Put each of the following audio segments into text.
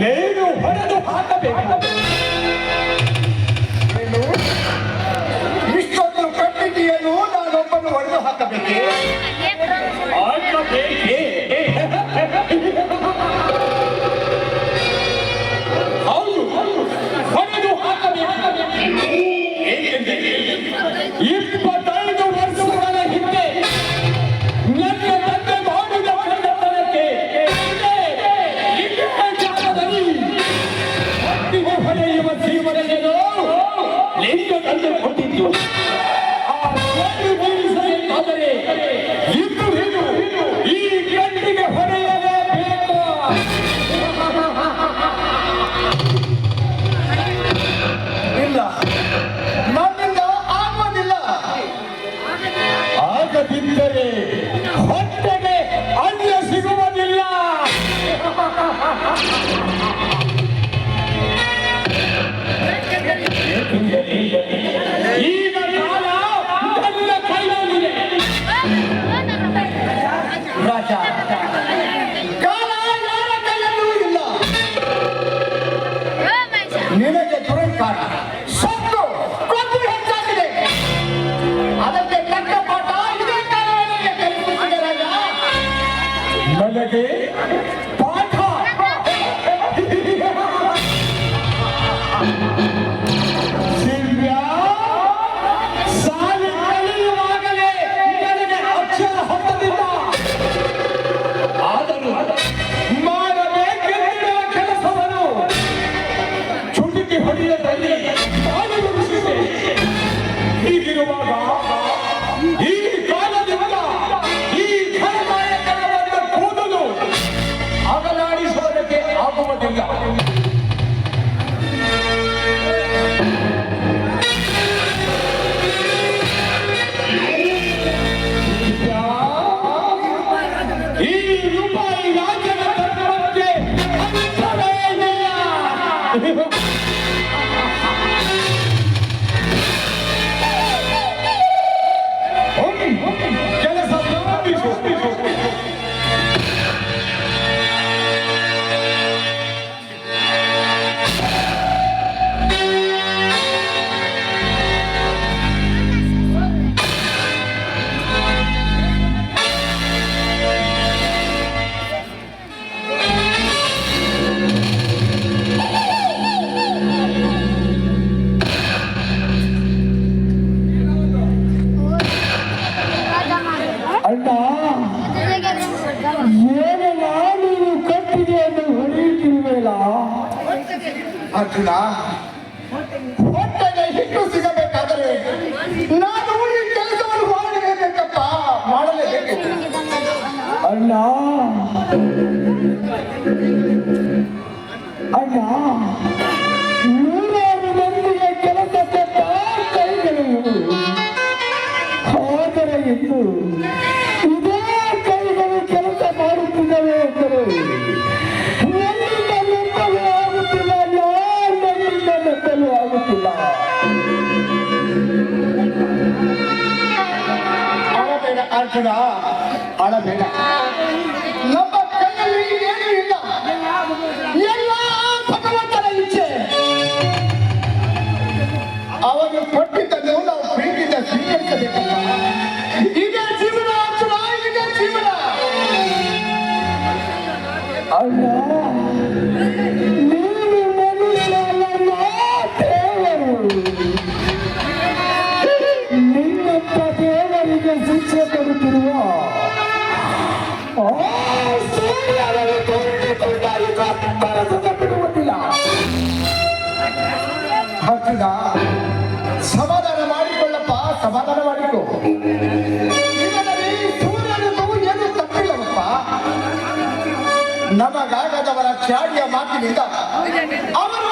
ಲೇಡು ಹೊಡೆದು ಹಾಕಬೇಕು. ಇಷ್ಟೊಂದು ಕಟ್ಟಿಗೆಯನ್ನು ನಾನೊಬ್ಬನು ಹೊಡೆದು ಹಾಕಬೇಕು. দিন ধরে ಹೊಡೆಯದಲ್ಲಿ ಪಾಲ್ಗೊಳ್ಳುತ್ತಿದೆ ಹೀಗಿರುವಾಗ ಈ ಕಾಲದಿಂದ ಈ ಧರ್ಮಾಯಕರವನ್ನು ಕೂದಲು ಅಗಲಾಡಿಸೋದಕ್ಕೆ ಆಗುವುದಿಲ್ಲ Thank you. ಅರ್ಜುನ ಹೊಟ್ಟೆಗೆ ಹಿಟ್ಟು ಸಿಗಬೇಕಾದರೆ ನಾನು ಈ ಕೆಲಸವನ್ನು ಮಾಡಲೇಬೇಕಪ್ಪ ಮಾಡಲೇಬೇಕು ಅಣ್ಣ. ಅಣ್ಣ. ನೂರಾರು ಮಂದಿಗೆ ಕೆಲಸ ಕೊಟ್ಟ ಕೈಗಳು. ಹೋದರೆ ಇದ್ದು ಕೂಡ ಅಳಬೇಡ ನಮ್ಮ ಕೈಯಲ್ಲಿ ಏನು ಇಲ್ಲ. ಎಲ್ಲ ಭಗವಂತನ ಇಚ್ಛೆ. ಅವನು ಕೊಟ್ಟಿದ್ದ ಅವರ ತ್ಯಾಗಿಯ ಮಾತಿನಿಂದ ಅವರು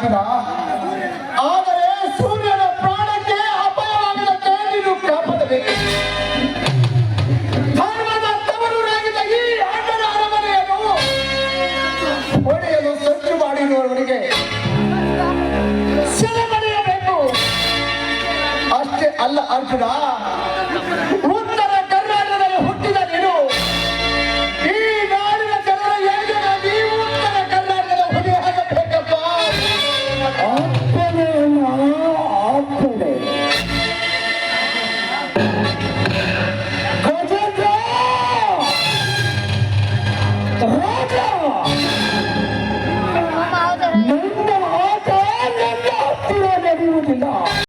किरा अ